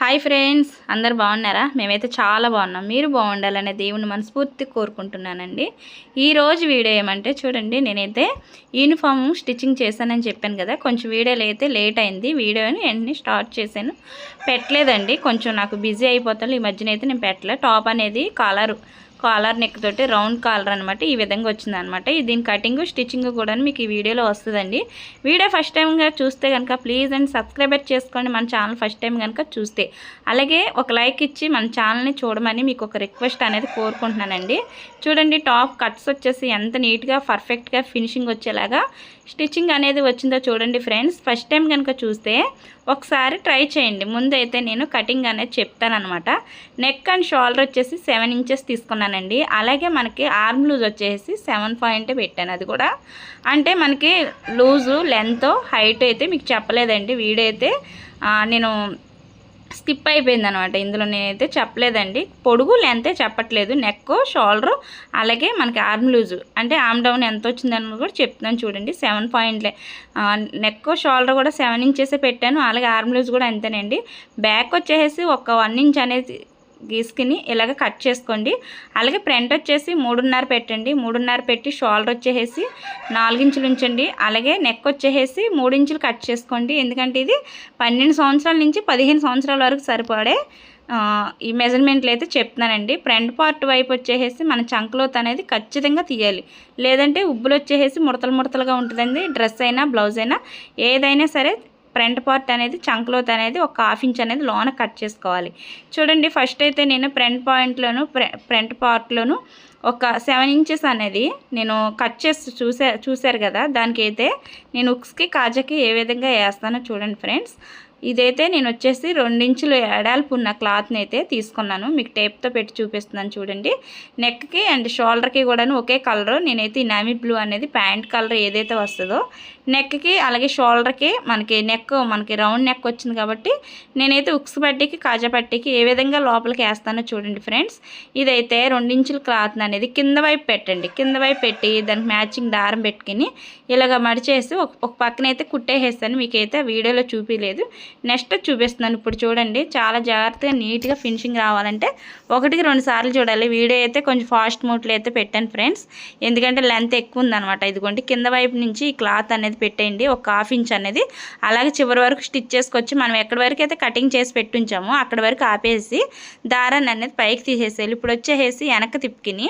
Hi friends అందరు బాగున్నారా? మేమైతే చాలా బాగున్నాం. మీరు బాగుండాలనే దేవుని మనస్ఫూర్తి కోరుకుంటున్నానండి. ఈరోజు వీడియో ఏమంటే చూడండి నేనైతే యూనిఫామ్ స్టిచ్చింగ్ చేశానని చెప్పాను కదా కొంచెం వీడియోలు అయితే లేట్ అయింది. వీడియోని వెంటనే స్టార్ట్ చేశాను. పెట్టలేదండి కొంచెం నాకు బిజీ అయిపోతాను. ఈ మధ్యన అయితే నేను పెట్టలే. టాప్ అనేది కాలర్ కాలర్ నెక్ తోటి రౌండ్ కాలర్ అనమాట ఈ విధంగా వచ్చిందనమాట దీని కటింగ్ స్టిచ్చింగ్ కూడా మీకు ఈ వీడియోలో వస్తుందండి. వీడియో ఫస్ట్ టైంగా చూస్తే కనుక ప్లీజ్ అండ్ సబ్స్క్రైబర్ చేసుకోండి. మన ఛానల్ ఫస్ట్ టైం కనుక చూస్తే. అలాగే ఒక లైక్ ఇచ్చి మన ఛానల్ని చూడమని మీకు ఒక రిక్వెస్ట్ అనేది కోరుకుంటున్నానండి. చూడండి టాప్ కట్స్ వచ్చేసి ఎంత నీట్గా పర్ఫెక్ట్గా ఫినిషింగ్ వచ్చేలాగా స్టిచ్చింగ్ అనేది వచ్చిందో చూడండి ఫ్రెండ్స్ ఫస్ట్ టైం కనుక చూస్తే ఒకసారి ట్రై చేయండి. ముందైతే నేను కటింగ్ అనేది చెప్తానమాట నెక్ అండ్ షోల్డర్ వచ్చేసి సెవెన్ ఇంచెస్ తీసుకున్నానండి. అలాగే మనకి ఆర్మ్ లూజ్ వచ్చేసి సెవెన్ పాయింట్ పెట్టాను అది కూడా. అంటే మనకి లూజు లెంత్ హైట్ అయితే మీకు చెప్పలేదండి. వీడైతే నేను స్కిప్ అయిపోయింది అనమాట ఇందులో నేనైతే చెప్పలేదండి. పొడుగు లెంతే చెప్పట్లేదు. నెక్ షోల్డర్ అలాగే మనకి ఆర్మ్ లూజు. అంటే ఆర్మ్ డౌన్ ఎంత వచ్చిందని కూడా చెప్తున్నాను చూడండి. సెవెన్ పాయింట్లే. నెక్ షోల్డర్ కూడా సెవెన్ ఇంచెసే పెట్టాను. అలాగే ఆర్మ్ లూజ్ కూడా అంతేనండి. బ్యాక్ వచ్చేసి ఒక వన్ ఇంచ్ అనేది గీసుకుని ఇలాగ కట్ చేసుకోండి. అలాగే ఫ్రంట్ వచ్చేసి మూడున్నర పెట్టండి. మూడున్నర పెట్టి షోల్డర్ వచ్చేసి నాలుగించులు ఉంచండి. అలాగే నెక్ వచ్చేసి మూడించులు కట్ చేసుకోండి. ఎందుకంటే ఇది పన్నెండు సంవత్సరాల నుంచి పదిహేను సంవత్సరాల వరకు సరిపడే ఈ మెజర్మెంట్లు అయితే చెప్తున్నానండి. ఫ్రంట్ పార్ట్ వైపు వచ్చేసి మన చంకలోత్ అనేది ఖచ్చితంగా తీయాలి. లేదంటే ఉబ్బులు వచ్చేసి ముడతలు ముడతలుగా ఉంటుందండి. డ్రెస్ అయినా బ్లౌజ్ అయినా ఏదైనా సరే ఫ్రంట్ పార్ట్ అనేది చంక్లోత్ అనేది ఒక హాఫ్ ఇంచ్ అనేది లోన కట్ చేసుకోవాలి. చూడండి ఫస్ట్ అయితే నేను ఫ్రంట్ పాయింట్లోను ఫ్రంట్ పార్ట్లోను ఒక సెవెన్ ఇంచెస్ అనేది నేను కట్ చేసి చూసా చూశారు కదా దానికైతే నేను ఉక్స్కి కాజాకి ఏ విధంగా వేస్తానో చూడండి ఫ్రెండ్స్. ఇదైతే నేను వచ్చేసి రెండించులు ఎడాల్పు ఉన్న క్లాత్ని అయితే తీసుకున్నాను. మీకు టేప్తో పెట్టి చూపిస్తున్నాను చూడండి. నెక్కి అండ్ షోల్డర్కి కూడాను ఒకే కలర్. నేనైతే నామి బ్లూ అనేది ప్యాంట్ కలర్ ఏదైతే వస్తుందో నెక్కి అలాగే షోల్డర్కి మనకి నెక్ మనకి రౌండ్ నెక్ వచ్చింది కాబట్టి నేనైతే ఉక్స్ పట్టికి కాజా పట్టీకి ఏ విధంగా లోపలికి వేస్తానో చూడండి ఫ్రెండ్స్. ఇదైతే రెండించుల క్లాత్ అనేది కింద వైపు పెట్టండి. కింద వైపు పెట్టి దానికి మ్యాచింగ్ దారం పెట్టుకుని ఇలాగ మడిచేసి ఒక పక్కనైతే పక్కన అయితే కుట్టేసేస్తాను. మీకైతే వీడియోలో చూపించలేదు నెక్స్ట్ చూపిస్తున్నాను. ఇప్పుడు చూడండి చాలా జాగ్రత్తగా నీట్గా ఫినిషింగ్ రావాలంటే ఒకటికి రెండు సార్లు చూడాలి. వీడియో అయితే కొంచెం ఫాస్ట్ మోట్లో అయితే పెట్టాను ఫ్రెండ్స్. ఎందుకంటే లెంత్ ఎక్కువ ఉందన్నమాట. ఇదిగోండి కింద వైపు నుంచి ఈ క్లాత్ అనేది పెట్టేయండి. ఒక హాఫ్ ఇంచ్ అనేది. అలాగే చివరి వరకు స్టిచ్ చేసుకొచ్చి మనం ఎక్కడి వరకు అయితే కటింగ్ చేసి పెట్టుంచామో అక్కడి వరకు ఆపేసి దారాన్ని అనేది పైకి తీసేసేయాలి. ఇప్పుడు వచ్చేసి వెనక తిప్పికిని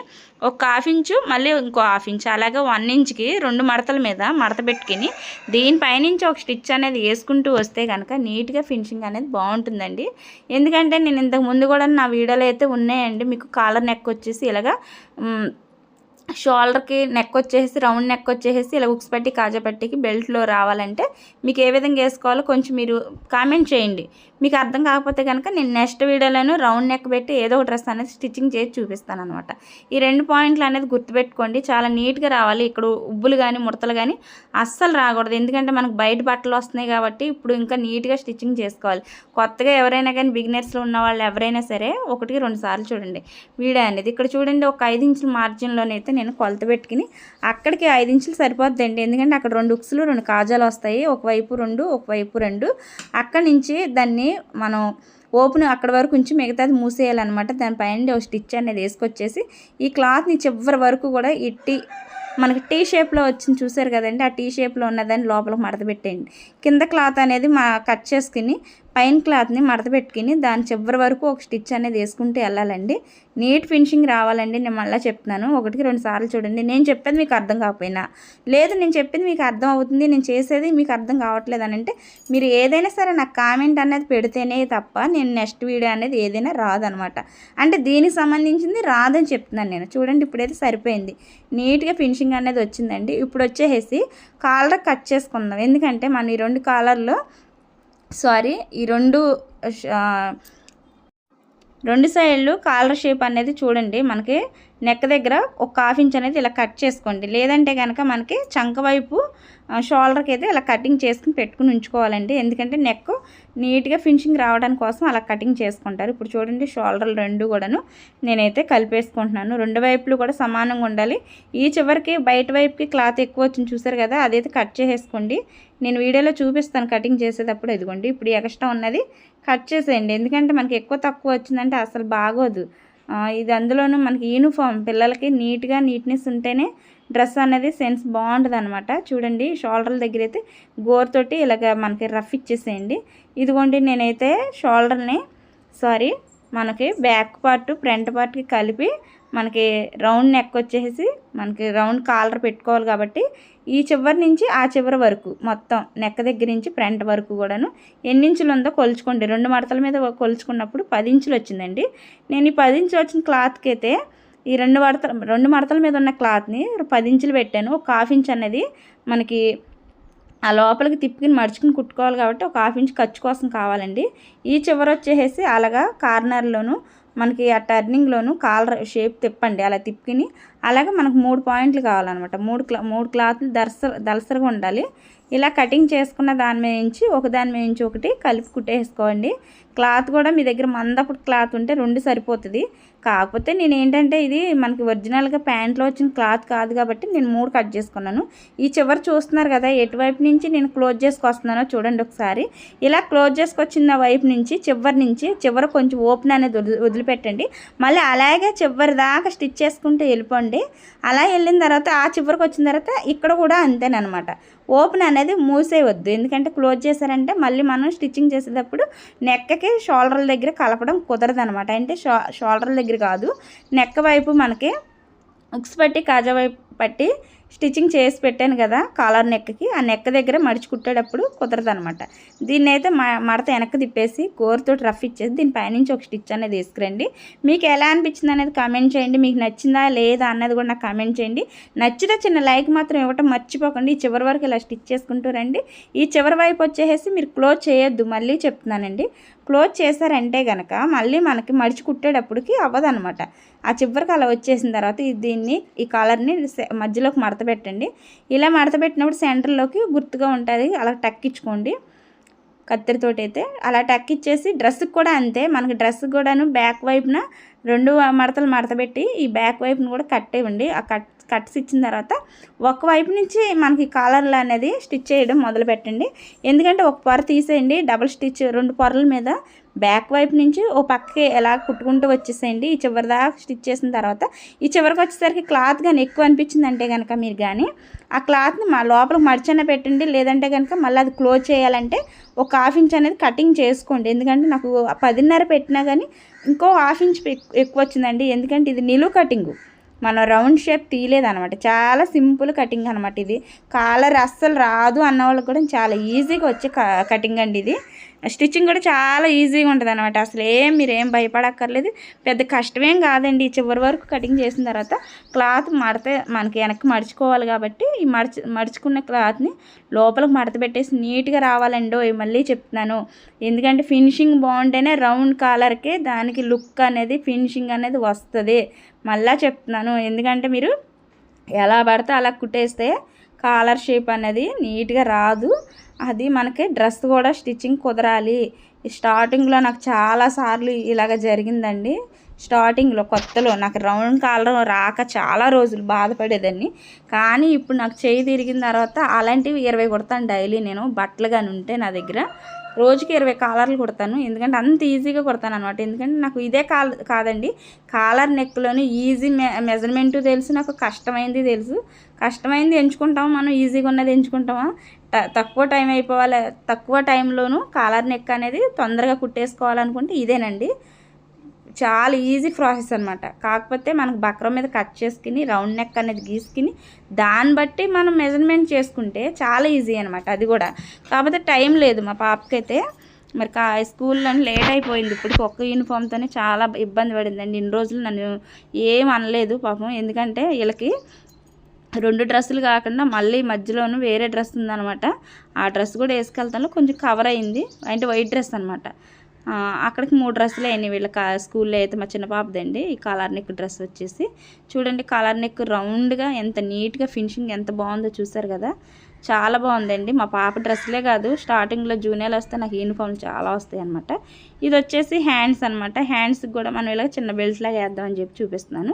ఒక హాఫ్ ఇంచు మళ్ళీ ఇంకో హాఫ్ ఇంచ్ అలాగే వన్ ఇంచ్కి రెండు మడతల మీద మడత పెట్టుకుని దీనిపైనుంచి ఒక స్టిచ్ అనేది వేసుకుంటూ వస్తే కనుక నీట్గా ఫినిషింగ్ అనేది బాగుంటుందండి ఎందుకంటే నేను ఇంతకు ముందు కూడా నా వీడియోలో అయితే ఉన్నాయండి. మీకు కాలర్ నెక్ వచ్చేసి ఇలాగా షోల్డర్కి నెక్ వచ్చేసి రౌండ్ నెక్ వచ్చేసి ఇలా ఉక్స్ పట్టి కాజా పట్టికి బెల్ట్లో రావాలంటే మీకు ఏ విధంగా వేసుకోవాలో కొంచెం మీరు కామెంట్ చేయండి. మీకు అర్థం కాకపోతే కనుక నేను నెక్స్ట్ వీడియోలోనూ రౌండ్ నెక్ పెట్టి ఏదో ఒక డ్రెస్ అనేది స్టిచ్చింగ్ చేసి చూపిస్తాను అనమాట ఈ రెండు పాయింట్లు అనేది గుర్తుపెట్టుకోండి. చాలా నీట్గా రావాలి. ఇక్కడ ఉబ్బులు కానీ ముడతలు కానీ అస్సలు రాకూడదు. ఎందుకంటే మనకు బయట బట్టలు వస్తున్నాయి కాబట్టి ఇప్పుడు ఇంకా నీట్గా స్టిచ్చింగ్ చేసుకోవాలి. కొత్తగా ఎవరైనా కానీ బిగినర్స్లో ఉన్న వాళ్ళు ఎవరైనా సరే ఒకటికి రెండు సార్లు చూడండి. వీడియో అనేది ఇక్కడ చూడండి. ఒక ఐదు ఇంచుల మార్జిన్లోనైతే నేను కొలత పెట్టుకుని అక్కడికి ఐదు ఇంచులు సరిపోద్దండి. ఎందుకంటే అక్కడ రెండు ఉక్సులు రెండు కాజాలు వస్తాయి. ఒకవైపు రెండు ఒకవైపు రెండు. అక్కడి నుంచి దాన్ని మనం ఓపెన్ అక్కడ వరకు ఉంచి మిగతాది మూసేయాలన్నమాట. దానిపైన ఒక స్టిచ్ అనేది వేసుకొచ్చేసి ఈ క్లాత్ని చివరి వరకు కూడా ఇట్టి మనకి టీ షేప్లో వచ్చింది చూసారు కదండి ఆ టీ షేప్లో ఉన్నదాన్ని లోపలికి మడత పెట్టేయండి. కింద క్లాత్ అనేది మా కట్ చేసుకుని పైన క్లాత్ని మడత పెట్టుకుని దాని చివరి వరకు ఒక స్టిచ్ అనేది వేసుకుంటూ వెళ్ళాలండి. నీట్ ఫినిషింగ్ రావాలండి నేను మళ్ళీ చెప్తున్నాను. ఒకటికి రెండు సార్లు చూడండి. నేను చెప్పేది మీకు అర్థం కాకపోయినా. లేదు నేను చెప్పింది మీకు అర్థం అవుతుంది. నేను చేసేది మీకు అర్థం కావట్లేదు అని అంటే మీరు ఏదైనా సరే నాకు కామెంట్ అనేది పెడితేనే తప్ప నేను నెక్స్ట్ వీడియో అనేది ఏదైనా రాదనమాట. అంటే దీనికి సంబంధించింది రాదని చెప్తున్నాను నేను. చూడండి ఇప్పుడైతే సరిపోయింది. నీట్గా ఫినిషింగ్ అనేది వచ్చిందండి. ఇప్పుడు వచ్చేసి కాలర్ కట్ చేసుకుందాం ఎందుకంటే మనం ఈ రెండు కాలర్లో సారీ ఈ రెండు రెండు సైడ్లు కాలర్ షేప్ అనేది చూడండి. మనకి నెక్ దగ్గర ఒక హాఫ్ ఇంచ్ అనేది ఇలా కట్ చేసుకోండి. లేదంటే కనుక మనకి చంక వైపు షోల్డర్కి అయితే ఇలా కటింగ్ చేసుకుని పెట్టుకుని ఉంచుకోవాలండి. ఎందుకంటే నెక్ నీట్గా ఫినిషింగ్ రావడానికి కోసం అలా కటింగ్ చేసుకుంటారు. ఇప్పుడు చూడండి షోల్డర్లు రెండు కూడాను నేనైతే కలిపేసుకుంటున్నాను. రెండు వైపులు కూడా సమానంగా ఉండాలి. ఈ చివరికి బయట వైపుకి క్లాత్ ఎక్కువ వచ్చింది చూసారు కదా అదైతే కట్ చేసేసుకోండి. నేను వీడియోలో చూపిస్తాను కటింగ్ చేసేటప్పుడు ఇదిగోండి. ఇప్పుడు ఎక్స్ట్రా ఉన్నది కట్ చేసేయండి. ఎందుకంటే మనకి ఎక్కువ తక్కువ వచ్చిందంటే అసలు బాగోదు. ఇది అందులోనూ మనకి యూనిఫామ్ పిల్లలకి నీట్గా నీట్నెస్ ఉంటేనే డ్రెస్ అనేది సెన్స్ బాగుంటుంది అనమాట చూడండి షోల్డర్ల దగ్గర అయితే గోరుతోటి ఇలాగ మనకి రఫ్ ఇచ్చేసేయండి. ఇదిగోండి నేనైతే షోల్డర్ని సారీ మనకి బ్యాక్ పార్ట్ ఫ్రంట్ పార్ట్కి కలిపి మనకి రౌండ్ నెక్ వచ్చేసి మనకి రౌండ్ కాలర్ పెట్టుకోవాలి కాబట్టి ఈ చివరి నుంచి ఆ చివరి వరకు మొత్తం నెక్ దగ్గర నుంచి ఫ్రంట్ వరకు కూడాను ఎన్ని ఇంచులు ఉందో కొలుచుకోండి. రెండు మడతల మీద కొలుచుకున్నప్పుడు పది ఇంచులు వచ్చిందండి. నేను ఈ పది ఇంచులు వచ్చిన క్లాత్కి అయితే ఈ రెండు మడతల రెండు మడతల మీద ఉన్న క్లాత్ని పది ఇంచులు పెట్టాను. ఒక హాఫ్ ఇంచ్ అనేది మనకి ఆ లోపలికి తిప్పుకుని మడుచుకుని కుట్టుకోవాలి కాబట్టి ఒక హాఫ్ ఇంచ్ ఖర్చు కోసం కావాలండి. ఈ చివర వచ్చేసి అలాగా కార్నర్లోను మనకి ఆ టర్నింగ్లోను కాలర్ షేప్ తిప్పండి. అలా తిప్పిని అలాగే మనకు మూడు పాయింట్లు కావాలన్నమాట. మూడు క్లా మూడు క్లాత్లు దర్స దలసరగా ఉండాలి. ఇలా కటింగ్ చేసుకున్న దాని మీద నుంచి ఒక దాని మీద నుంచి ఒకటి కలిపి కుట్టేసుకోండి. క్లాత్ కూడా మీ దగ్గర మందప్పుడు క్లాత్ ఉంటే రెండు సరిపోతుంది. కాకపోతే నేను ఏంటంటే ఇది మనకి ఒరిజినల్గా ప్యాంట్లో వచ్చిన క్లాత్ కాదు కాబట్టి నేను మూడు కట్ చేసుకున్నాను. ఈ చివరి చూస్తున్నారు కదా ఎటువైపు నుంచి నేను క్లోజ్ చేసుకొస్తున్నానో చూడండి ఒకసారి. ఇలా క్లోజ్ చేసుకొచ్చిన వైపు నుంచి చివరి నుంచి చివరి కొంచెం ఓపెన్ అనేది వదిలిపెట్టండి. మళ్ళీ అలాగే చివరి దాకా స్టిచ్ చేసుకుంటే వెళ్ళిపోండి. అలా వెళ్ళిన తర్వాత ఆ చివరికి వచ్చిన తర్వాత ఇక్కడ కూడా అంతేనమాట ఓపెన్ అనేది మూసేయవద్దు ఎందుకంటే క్లోజ్ చేశారంటే మళ్ళీ మనం స్టిచ్చింగ్ చేసేటప్పుడు నెక్కకి షోల్డర్ల దగ్గర కలపడం కుదరదు అనమాట అంటే షో షోల్డర్ల దగ్గర కాదు. నెక్క వైపు మనకి ఉక్స్ పట్టి కాజా వైపు పట్టి స్టిచ్చింగ్ చేసి పెట్టాను కదా కాలర్ నెక్కి. ఆ నెక్ దగ్గర మడిచి కుట్టేటప్పుడు కుదరదు అనమాట దీన్ని అయితే మడత వెనక్కి తిప్పేసి కోరుతో రఫ్ ఇచ్చేసి దీని పైనుంచి ఒక స్టిచ్ అనేది తీసుకురండి. మీకు ఎలా అనిపించింది అనేది కామెంట్ చేయండి. మీకు నచ్చిందా లేదా అన్నది కూడా నాకు కామెంట్ చేయండి. నచ్చితే చిన్న లైక్ మాత్రం ఇవ్వటం మర్చిపోకండి. ఈ చివరి వరకు ఇలా స్టిచ్ చేసుకుంటూ రండి. ఈ చివరి వైపు వచ్చేసి మీరు క్లోజ్ చేయొద్దు. మళ్ళీ చెప్తున్నానండి. క్లోజ్ చేశారంటే కనుక మళ్ళీ మనకి మడిచి కుట్టేటప్పటికి అవ్వదనమాట ఆ చివరికి అలా వచ్చేసిన తర్వాత దీన్ని ఈ కలర్ని మధ్యలోకి మడత పెట్టండి. ఇలా మడత పెట్టినప్పుడు సెంటర్లోకి గుర్తుగా ఉంటుంది అలా టక్కించుకోండి కత్తెరతోటి అయితే అలా టక్కిచ్చేసి డ్రెస్కి కూడా అంతే మనకి డ్రెస్ కూడాను బ్యాక్ వైపున రెండు మడతలు మడతపెట్టి ఈ బ్యాక్ వైపును కూడా కట్టేయండి ఆ కట్ కట్స్ ఇచ్చిన తర్వాత ఒక వైపు నుంచి మనకి కాలర్లు అనేది స్టిచ్ చేయడం మొదలు పెట్టండి ఎందుకంటే ఒక పొర తీసేయండి డబుల్ స్టిచ్ రెండు పొరల మీద. బ్యాక్ వైపు నుంచి ఓ పక్కకి ఎలా కుట్టుకుంటూ వచ్చేసేయండి. ఈ చివరి దాకా స్టిచ్ చేసిన తర్వాత ఈ చివరికి వచ్చేసరికి క్లాత్ కానీ ఎక్కువ అనిపించింది అంటే కనుక మీరు కానీ ఆ క్లాత్ని మా లోపల మడిచన్న పెట్టండి. లేదంటే కనుక మళ్ళీ అది క్లోజ్ చేయాలంటే ఒక హాఫ్ ఇంచ్ అనేది కటింగ్ చేసుకోండి. ఎందుకంటే నాకు పదిన్నర పెట్టినా కానీ ఇంకో హాఫ్ ఇంచ్ ఎక్కువ వచ్చిందండి. ఎందుకంటే ఇది నిలువు కటింగు. మనం రౌండ్ షేప్ తీయలేదనమాట చాలా సింపుల్ కటింగ్ అనమాట ఇది. కాలర్ అస్సలు రాదు అన్న వాళ్ళకి కూడా చాలా ఈజీగా వచ్చే కటింగ్ అండి ఇది. స్టిచ్చింగ్ కూడా చాలా ఈజీగా ఉంటుంది అనమాట అసలు ఏం మీరు ఏం భయపడక్కర్లేదు. పెద్ద కష్టమేం కాదండి. చివరి వరకు కటింగ్ చేసిన తర్వాత క్లాత్ మడతే మనకి వెనక్కి మడుచుకోవాలి కాబట్టి ఈ మడిచి మడుచుకున్న క్లాత్ని లోపలికి మడత పెట్టేసి నీట్గా రావాలండో. మళ్ళీ చెప్తున్నాను. ఎందుకంటే ఫినిషింగ్ బాగుంటేనే రౌండ్ కాలర్కే దానికి లుక్ అనేది ఫినిషింగ్ అనేది వస్తుంది. మళ్ళీ చెప్తున్నాను. ఎందుకంటే మీరు ఎలా పడితే అలా కుట్టేస్తే కాలర్ షేప్ అనేది నీట్గా రాదు. అది మనకి డ్రెస్ కూడా స్టిచ్చింగ్ కుదరాలి. స్టార్టింగ్లో నాకు చాలాసార్లు ఇలాగ జరిగిందండి. స్టార్టింగ్లో కొత్తలో నాకు రౌండ్ కాలర్ రాక చాలా రోజులు బాధపడేదాన్ని. కానీ ఇప్పుడు నాకు చేయి తిరిగిన తర్వాత అలాంటివి ఇరవై కుడతాను డైలీ నేను బట్టలు కానీ ఉంటే నా దగ్గర. రోజుకి ఇరవై కాలర్లు కుడతాను. ఎందుకంటే అంత ఈజీగా కుడతాను అనమాట ఎందుకంటే నాకు ఇదే కాల్ కాదండి. కాలర్ నెక్లోని ఈజీ మె మెజర్మెంట్ తెలుసు నాకు కష్టమైంది తెలుసు. కష్టమైంది ఎంచుకుంటాం మనం ఈజీగా ఉన్నది ఎంచుకుంటామా? తక్కువ టైం అయిపోవాలి తక్కువ టైంలోనూ కాలర్ నెక్ అనేది తొందరగా కుట్టేసుకోవాలనుకుంటే ఇదేనండి. చాలా ఈజీ ప్రాసెస్ అనమాట కాకపోతే మనకు బక్రం మీద కట్ చేసుకుని రౌండ్ నెక్ అనేది గీసుకుని దాన్ని బట్టి మనం మెజర్మెంట్ చేసుకుంటే చాలా ఈజీ అనమాట అది కూడా. కాకపోతే టైం లేదు మా పాపకైతే. మరి కా స్కూల్లో లేట్ అయిపోయింది. ఇప్పుడు ఒక్క యూనిఫామ్తోనే చాలా ఇబ్బంది పడిందండి. ఇన్ని రోజులు నన్ను ఏం అనలేదు పాపం. ఎందుకంటే వీళ్ళకి రెండు డ్రెస్సులు కాకుండా మళ్ళీ మధ్యలోనూ వేరే డ్రెస్ ఉందనమాట ఆ డ్రెస్ కూడా వేసుకెళ్తాను. కొంచెం కవర్ అయింది. అంటే వైట్ డ్రెస్ అనమాట అక్కడికి మూడు డ్రెస్సులు అయినాయి. వీళ్ళ కా స్కూల్లో అయితే మా చిన్న పాపదండి. ఈ కాలర్ నెక్ డ్రెస్ వచ్చేసి. చూడండి కాలర్ నెక్ రౌండ్గా ఎంత నీట్గా ఫినిషింగ్ ఎంత బాగుందో చూసారు కదా. చాలా బాగుందండి. మా పాప డ్రెస్లే కాదు స్టార్టింగ్లో జూనియర్లు వస్తే నాకు యూనిఫామ్ చాలా వస్తాయి అనమాట ఇది వచ్చేసి హ్యాండ్స్ అనమాట హ్యాండ్స్కి కూడా మనం ఇలా చిన్న బెల్ట్ లాగా వేద్దామని చెప్పి చూపిస్తున్నాను.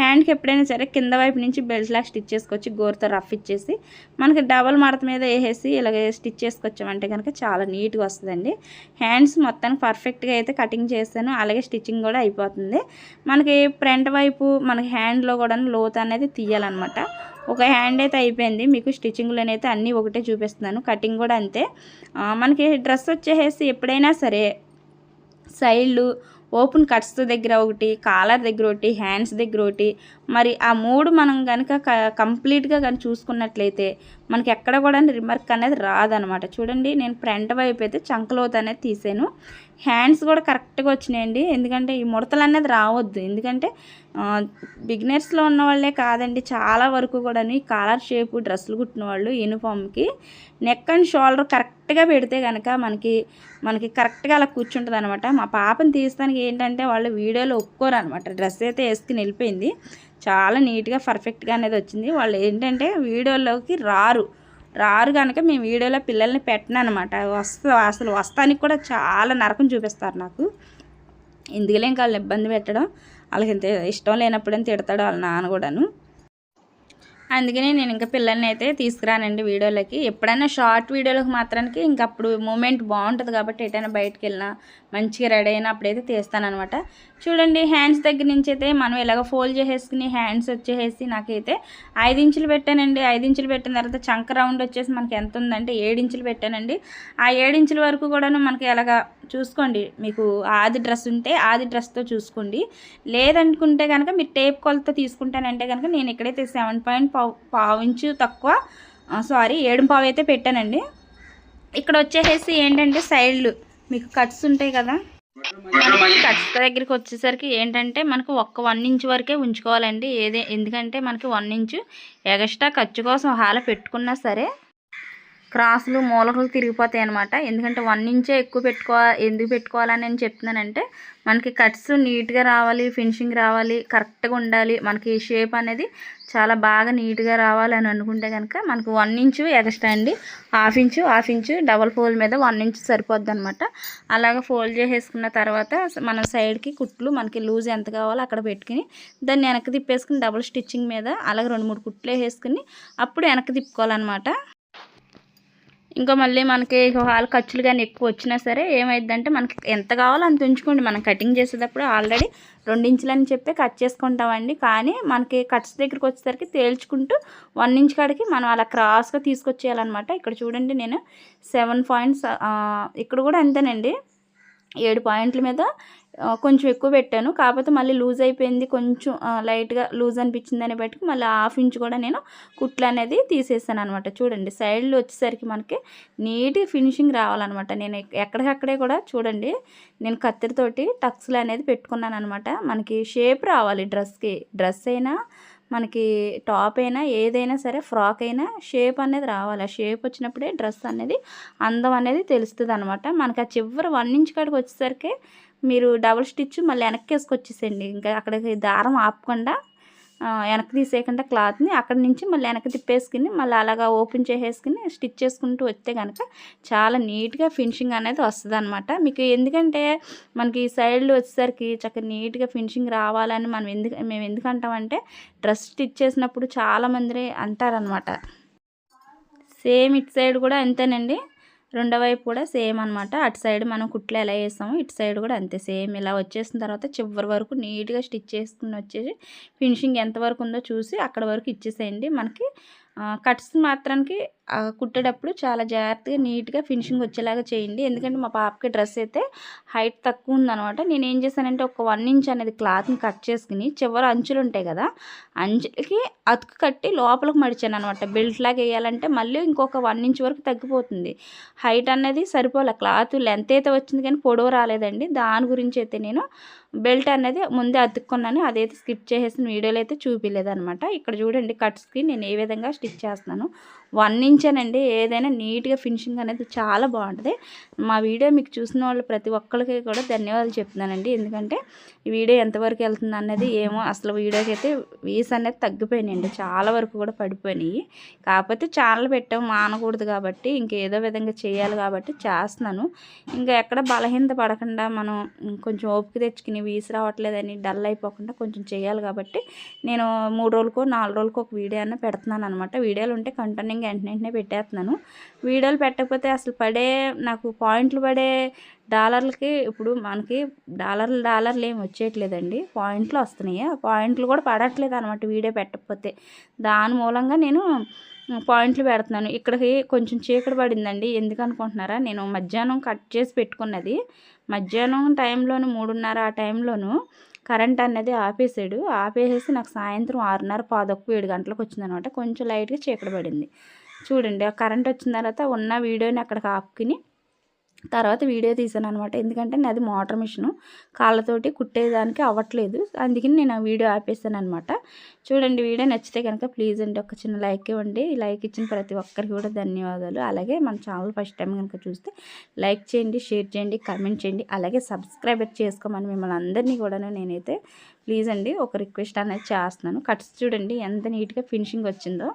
హ్యాండ్కి ఎప్పుడైనా సరే కింద వైపు నుంచి బెల్ట్ లాగా స్టిచ్ చేసుకొచ్చి గోరుతో రఫ్ ఇచ్చేసి మనకి డబల్ మడత మీద వేసేసి ఇలాగ స్టిచ్ చేసుకొచ్చామంటే కనుక చాలా నీట్గా వస్తుందండి. హ్యాండ్స్ మొత్తానికి పర్ఫెక్ట్గా అయితే కటింగ్ చేస్తాను అలాగే స్టిచ్చింగ్ కూడా అయిపోతుంది. మనకి ఫ్రంట్ వైపు మనకి హ్యాండ్లో కూడా లోత్ అనేది తీయాలన్నమాట. ఒక హ్యాండ్ అయితే అయిపోయింది. మీకు స్టిచ్చింగ్లోనైతే అయితే అన్నీ ఒకటే చూపిస్తున్నాను. కటింగ్ కూడా అంతే. మనకి డ్రెస్ వచ్చేసి ఎప్పుడైనా సరే సైడ్లు ఓపెన్ కట్స్ దగ్గర ఒకటి కాలర్ దగ్గర ఒకటి హ్యాండ్స్ దగ్గర ఒకటి. మరి ఆ మూడు మనం కనుక కంప్లీట్గా కానీ చూసుకున్నట్లయితే మనకి ఎక్కడ కూడా రిమర్క్ అనేది రాదనమాట. చూడండి నేను ఫ్రంట్ వైపు అయితే చంకలోత అనేది తీసాను. హ్యాండ్స్ కూడా కరెక్ట్గా వచ్చినాయండి. ఎందుకంటే ఈ ముడతలు అనేది రావద్దు. ఎందుకంటే బిగినర్స్లో ఉన్న వాళ్ళే కాదండి. చాలా వరకు కూడా ఈ కాలర్ షేప్ డ్రెస్సులు కుట్టిన వాళ్ళు యూనిఫామ్కి నెక్ అండ్ షోల్డర్ కరెక్ట్గా పెడితే కనుక మనకి మనకి కరెక్ట్గా అలా కూర్చుంటుంది అనమాట మా పాపని తీస్తానికి ఏంటంటే వాళ్ళు వీడియోలో ఒప్పుకోరు అనమాట డ్రెస్ అయితే వేసుకుని వెళ్ళిపోయింది. చాలా నీట్గా పర్ఫెక్ట్గా అనేది వచ్చింది. వాళ్ళు ఏంటంటే వీడియోలోకి రారు. రారు కనుక మేము వీడియోలో పిల్లల్ని పెట్టను అనమాట వస్తా అసలు వస్తానికి కూడా చాలా నరకం చూపిస్తారు నాకు. ఎందుకులే ఇంకా వాళ్ళని ఇబ్బంది పెట్టడం? వాళ్ళకి ఇంత ఇష్టం లేనప్పుడని తిడతాడు వాళ్ళ నాన్న కూడాను. అందుకనే నేను ఇంకా పిల్లల్ని అయితే తీసుకురానండి వీడియోలకి. ఎప్పుడైనా షార్ట్ వీడియోలకు మాత్రానికి ఇంక అప్పుడు మూమెంట్ బాగుంటుంది కాబట్టి ఎటైనా బయటకు వెళ్ళినా మంచిగా రెడీ అయినా అప్పుడైతే తీస్తానమాట చూడండి హ్యాండ్స్ దగ్గర నుంచి అయితే మనం ఇలాగ ఫోల్డ్ చేసేసుకుని హ్యాండ్స్ వచ్చేసి నాకైతే ఐదు ఇంచులు పెట్టానండి. ఐదు ఇంచులు పెట్టిన తర్వాత చంక రౌండ్ వచ్చేసి మనకి ఎంత ఉందంటే ఏడు ఇంచులు పెట్టానండి. ఆ ఏడు ఇంచుల వరకు కూడాను మనకి ఎలాగ చూసుకోండి. మీకు ఆది డ్రెస్ ఉంటే ఆది డ్రెస్తో చూసుకోండి. లేదనుకుంటే కనుక మీరు టేప్ కొలతో తీసుకుంటానంటే కనుక నేను ఇక్కడైతే సెవెన్ పాయింట్ పావు పావు ఇంచు తక్కువ సారీ ఏడు పావు అయితే పెట్టానండి. ఇక్కడ వచ్చేసేసి ఏంటంటే సైడ్లు మీకు కట్స్ ఉంటాయి కదా? కట్స్ దగ్గరికి వచ్చేసరికి ఏంటంటే మనకు ఒక్క వన్ ఇంచ్ వరకే ఉంచుకోవాలండి. ఏదే ఎందుకంటే మనకి వన్ ఇంచు ఎగస్ట్రా ఖర్చు కోసం హాల పెట్టుకున్నా సరే క్రాసులు మూలకలు తిరిగిపోతాయి అనమాట ఎందుకంటే వన్ ఇంచే ఎక్కువ పెట్టుకో ఎందుకు పెట్టుకోవాలని నేను చెప్తున్నానంటే మనకి కట్స్ నీట్గా రావాలి ఫినిషింగ్ రావాలి కరెక్ట్గా ఉండాలి. మనకి షేప్ అనేది చాలా బాగా నీట్గా రావాలి అని అనుకుంటే కనుక మనకు వన్ ఇంచు ఎక్స్ట్రా అండి. Half inch half inch double fold మీద వన్ ఇంచు సరిపోద్ది అనమాట అలాగ ఫోల్డ్ చేసేసుకున్న తర్వాత మన సైడ్కి కుట్లు మనకి లూజ్ ఎంత కావాలో అక్కడ పెట్టుకుని దాన్ని వెనక్కి తిప్పేసుకుని డబుల్ స్టిచ్చింగ్ మీద అలాగే రెండు మూడు కుట్లు వేసేసుకుని అప్పుడు వెనక్కి తిప్పుకోవాలన్నమాట. ఇంకా మళ్ళీ మనకి హాల్ ఖర్చులు కానీ ఎక్కువ వచ్చినా సరే ఏమైందంటే మనకి ఎంత కావాలో అంత ఉంచుకోండి. మనం కటింగ్ చేసేటప్పుడు ఆల్రెడీ రెండించులని అని చెప్పి కట్ చేసుకుంటామండి. కానీ మనకి కట్స్ దగ్గరికి వచ్చేసరికి తేల్చుకుంటూ వన్ ఇంచ్ కాడికి మనం అలా క్రాస్గా తీసుకొచ్చేయాలన్నమాట. ఇక్కడ చూడండి నేను సెవెన్ పాయింట్స్ ఇక్కడ కూడా అంతేనండి. ఏడు పాయింట్ల మీద కొంచెం ఎక్కువ పెట్టాను. కాకపోతే మళ్ళీ లూజ్ అయిపోయింది. కొంచెం లైట్గా లూజ్ అనిపించింది అని బట్టి మళ్ళీ హాఫ్ ఇంచ్ కూడా నేను కుట్లు అనేది తీసేసాను అనమాట చూడండి సైడ్లో వచ్చేసరికి మనకి నీట్ ఫినిషింగ్ రావాలన్నమాట. నేను ఎక్కడికక్కడే కూడా చూడండి నేను కత్తిరితోటి టక్స్లు అనేది పెట్టుకున్నాను అనమాట మనకి షేప్ రావాలి డ్రెస్కి. డ్రెస్ అయినా మనకి టాప్ అయినా ఏదైనా సరే ఫ్రాక్ అయినా షేప్ అనేది రావాలి. ఆ షేప్ వచ్చినప్పుడే డ్రెస్ అనేది అందం అనేది తెలుస్తుంది అనమాట మనకి ఆ చివరి వన్ ఇంచ్ కాడికి వచ్చేసరికి మీరు డబుల్ స్టిచ్ మళ్ళీ వెనక్కి వేసుకొచ్చేసేయండి ఇంకా అక్కడికి దారం ఆపకుండా వెనక్కి తీసేయకుండా క్లాత్ని అక్కడి నుంచి మళ్ళీ వెనక్కి తిప్పేసుకుని మళ్ళీ అలాగా ఓపెన్ చేసేసుకుని స్టిచ్ చేసుకుంటూ వస్తే కనుక చాలా నీట్గా ఫినిషింగ్ అనేది వస్తుంది అనమాట మీకు ఎందుకంటే మనకి ఈ సైడ్లో వచ్చేసరికి చక్కగా నీట్గా ఫినిషింగ్ రావాలని మనం ఎందుకు మేము ఎందుకంటామంటే డ్రెస్ స్టిచ్ చేసినప్పుడు చాలామంది అంటారనమాట సేమ్ ఇటు సైడ్ కూడా అంతేనండి. రెండో వైపు కూడా సేమ్ అనమాట అటు సైడ్ మనం కుట్లు ఎలా వేస్తామో ఇటు సైడ్ కూడా అంతే సేమ్. ఇలా వచ్చేసిన తర్వాత చివరి వరకు నీట్గా స్టిచ్ చేసుకుని వచ్చేసి ఫినిషింగ్ ఎంతవరకు ఉందో చూసి అక్కడ వరకు ఇచ్చేసేయండి. మనకి కట్స్ మాత్రానికి కుట్టేటప్పుడు చాలా జాగ్రత్తగా నీట్గా ఫినిషింగ్ వచ్చేలాగా చేయండి. ఎందుకంటే మా పాపకి డ్రెస్ అయితే హైట్ తక్కువ ఉందనమాట నేను ఏం చేశానంటే ఒక వన్ ఇంచ్ అనేది క్లాత్ని కట్ చేసుకుని చివరి అంచులు ఉంటాయి కదా అంచులకి అతుకు కట్టి లోపలికి మడిచాను అనమాట బెల్ట్ లాగా వేయాలంటే మళ్ళీ ఇంకొక వన్ ఇంచ్ వరకు తగ్గిపోతుంది. హైట్ అనేది సరిపోలే. క్లాత్ లెంత్ అయితే వచ్చింది కానీ పొడవు రాలేదండి. దాని గురించి అయితే నేను బెల్ట్ అనేది ముందే అతుక్కున్నాను. అదైతే స్కిప్ చేసేసిన వీడియోలో అయితే చూపించలేదు అనమాట ఇక్కడ చూడండి కట్స్కి నేను ఏ విధంగా స్టిచ్ చేస్తున్నాను. వన్ ఇంచేనండి. ఏదైనా నీట్గా ఫినిషింగ్ అనేది చాలా బాగుంటుంది మా వీడియో మీకు చూసిన వాళ్ళు ప్రతి ఒక్కరికి కూడా ధన్యవాదాలు చెప్తున్నానండి. ఎందుకంటే ఈ వీడియో ఎంతవరకు వెళ్తుంది అన్నది ఏమో అసలు వీడియోకి అయితే వీస్ అనేది తగ్గిపోయినాయండి. చాలా వరకు కూడా పడిపోయినాయి. కాకపోతే ఛానల్ పెట్టాం మానకూడదు కాబట్టి ఇంకేదో విధంగా చేయాలి కాబట్టి చేస్తున్నాను. ఇంకా ఎక్కడ బలహీనత పడకుండా మనం కొంచెం ఓపిక తెచ్చుకుని వీసి రావట్లేదని డల్ అయిపోకుండా కొంచెం చేయాలి కాబట్టి నేను మూడు రోజులకో నాలుగు రోజులకో ఒక వీడియో అన్న పెడుతున్నాను అనమాట వీడియోలు ఉంటే కంటిన్యూగా వెంటనే వెంటనే పెట్టేస్తున్నాను. వీడియోలు పెట్టకపోతే అసలు పడే నాకు పాయింట్లు పడే డాలర్లకి ఇప్పుడు మనకి డాలర్లు డాలర్లు ఏమి వచ్చేయట్లేదండి. పాయింట్లు వస్తున్నాయి. ఆ పాయింట్లు కూడా పడట్లేదు అనమాట వీడియో పెట్టకపోతే. దాని మూలంగా నేను పాయింట్లు పెడుతున్నాను. ఇక్కడికి కొంచెం చీకటి పడిందండి. ఎందుకు అనుకుంటున్నారా? నేను మధ్యాహ్నం కట్ చేసి పెట్టుకున్నది. మధ్యాహ్నం టైంలోను మూడున్నర ఆ టైంలోను కరెంట్ అనేది ఆపేసాడు. ఆపేసేసి నాకు సాయంత్రం ఆరున్నర పాదొక్కు ఏడు గంటలకు వచ్చిందనమాట. కొంచెం లైట్గా చీకటి పడింది. చూడండి ఆ కరెంట్ వచ్చిన తర్వాత ఉన్న వీడియోని అక్కడికి ఆపుకుని తర్వాత వీడియో తీసాను అనమాట ఎందుకంటే నాది మోటార్ మిషను. కాళ్ళతోటి కుట్టేదానికి అవ్వట్లేదు. అందుకని నేను ఆ వీడియో ఆపేసాను అనమాట చూడండి వీడియో నచ్చితే కనుక ప్లీజ్ అండి ఒక చిన్న లైక్ ఇవ్వండి. లైక్ ఇచ్చిన ప్రతి ఒక్కరికి కూడా ధన్యవాదాలు. అలాగే మన ఛానల్ ఫస్ట్ టైం కనుక చూస్తే లైక్ చేయండి షేర్ చేయండి కమెంట్ చేయండి. అలాగే సబ్స్క్రైబ్ చేసుకోమని మిమ్మల్ని అందరినీ కూడా నేనైతే ప్లీజ్ అండి ఒక రిక్వెస్ట్ అనేది చేస్తున్నాను. కట్స్ చూడండి ఎంత నీట్గా ఫినిషింగ్ వచ్చిందో.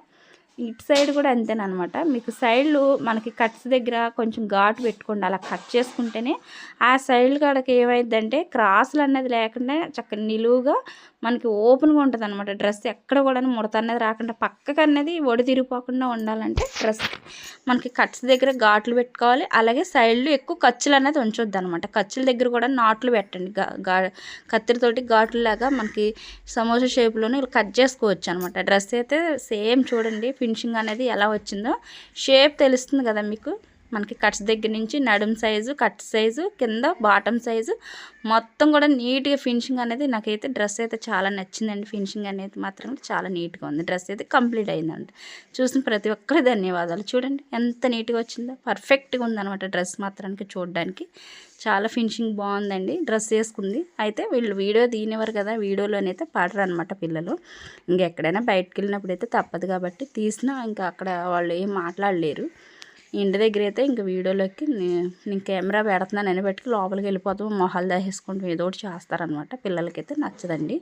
ఇటు సైడ్ కూడా అంతేనమాట మీకు సైడ్లు మనకి కట్స్ దగ్గర కొంచెం ఘాటు పెట్టుకోండి. అలా కట్ చేసుకుంటేనే ఆ సైడ్ కాడకి ఏమైందంటే క్రాసులు అన్నది లేకుండా చక్కగా నిలువుగా మనకి ఓపెన్గా ఉంటుంది అనమాట డ్రెస్ ఎక్కడ కూడా ముడత అనేది రాకుండా పక్కకు అనేది ఒడి తిరిగిపోకుండా ఉండాలంటే డ్రెస్ మనకి కట్స్ దగ్గర ఘాట్లు పెట్టుకోవాలి. అలాగే సైడ్లు ఎక్కువ ఖర్చులు అనేది ఉంచొద్దు అనమాట ఖర్చుల దగ్గర కూడా నాట్లు పెట్టండి. గా కత్తిరితోటి ఘాట్లులాగా మనకి సమోసా షేప్లోనే కట్ చేసుకోవచ్చు అనమాట డ్రెస్ అయితే సేమ్ చూడండి ఫినిషింగ్ అనేది ఎలా వచ్చిందో. షేప్ తెలుస్తుంది కదా మీకు? మనకి కట్స్ దగ్గర నుంచి నడుం సైజు కట్ సైజు కింద బాటమ్ సైజు మొత్తం కూడా నీట్గా ఫినిషింగ్ అనేది నాకైతే డ్రెస్ అయితే చాలా నచ్చిందండి. ఫినిషింగ్ అనేది మాత్రం చాలా నీట్గా ఉంది. డ్రెస్ అయితే కంప్లీట్ అయిందండి. చూసిన ప్రతి ఒక్కరి ధన్యవాదాలు. చూడండి ఎంత నీట్గా వచ్చిందో. పర్ఫెక్ట్గా ఉందనమాట డ్రెస్ మాత్రానికి చూడడానికి. చాలా ఫినిషింగ్ బాగుందండి. డ్రెస్ వేసుకుంది అయితే వీళ్ళు వీడియో తీనేవారు కదా. వీడియోలోనైతే పాడరు అనమాట పిల్లలు. ఇంకెక్కడైనా బయటకు వెళ్ళినప్పుడు అయితే తప్పదు కాబట్టి తీసినా ఇంకా అక్కడ వాళ్ళు ఏం మాట్లాడలేరు. ఇంటి దగ్గర అయితే ఇంక వీడియోలోకి నేను కెమెరా పెడుతున్నాను అని బట్టి లోపలికి వెళ్ళిపోతాం మొహాలు దాసేసుకుంటాం ఏదో ఒకటి చేస్తారనమాట పిల్లలకైతే నచ్చదండి.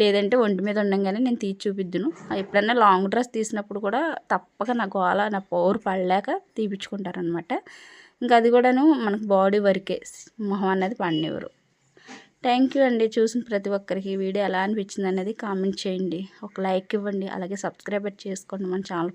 లేదంటే ఒంటి మీద ఉండగానే నేను తీసి చూపిద్దును. ఎప్పుడన్నా లాంగ్ డ్రెస్ తీసినప్పుడు కూడా తప్పక నా గోల నా పోరు పడలేక తీపించుకుంటారనమాట ఇంకా అది కూడాను మనకు బాడీ వరకే. మొహం అనేది పండినవారు థ్యాంక్ యూ అండి. చూసిన ప్రతి ఒక్కరికి వీడియో ఎలా అనిపించింది అనేది కామెంట్ చేయండి. ఒక లైక్ ఇవ్వండి. అలాగే సబ్స్క్రైబ్ చేసుకోండి మన ఛానల్.